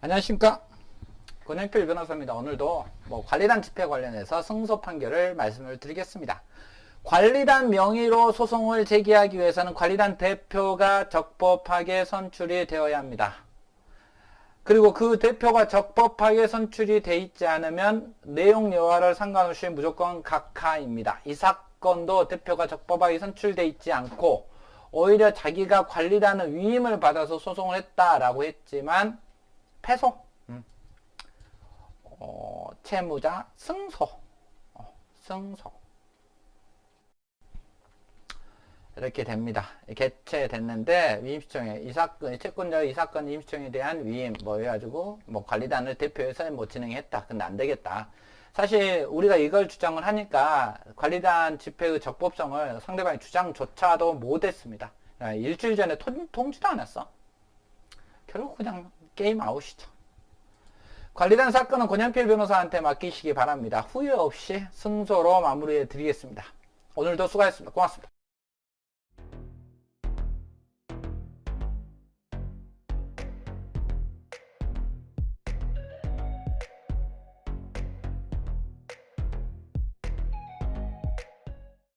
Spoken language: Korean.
안녕하십니까 권영필 변호사입니다. 오늘도 뭐 관리단 집회 관련해서 승소 판결을 말씀을 드리겠습니다. 관리단 명의로 소송을 제기하기 위해서는 관리단 대표가 적법하게 선출이 되어야 합니다. 그리고 그 대표가 적법하게 선출이 돼 있지 않으면 내용 여하를 상관없이 무조건 각하입니다. 이 사건도 대표가 적법하게 선출돼 있지 않고 오히려 자기가 관리단의 위임을 받아서 소송을 했다라고 했지만 패소, 음. 어, 채무자 승소, 어, 승소 이렇게 됩니다. 개최됐는데 위임시청에 이 사건, 채권자 이 사건 위임시청에 대한 위임 뭐 해가지고 뭐 관리단을 대표해서 뭐 진행했다. 근데 안 되겠다. 사실 우리가 이걸 주장을 하니까 관리단 집회의 적법성을 상대방이 주장조차도 못했습니다. 아, 일주일 전에 통, 통지도 않았어. 결국 그냥 게임 아웃이죠. 관리단 사건은 권영필 변호사한테 맡기시기 바랍니다. 후회 없이 승소로 마무리해 드리겠습니다. 오늘도 수고하셨습니다. 고맙습니다.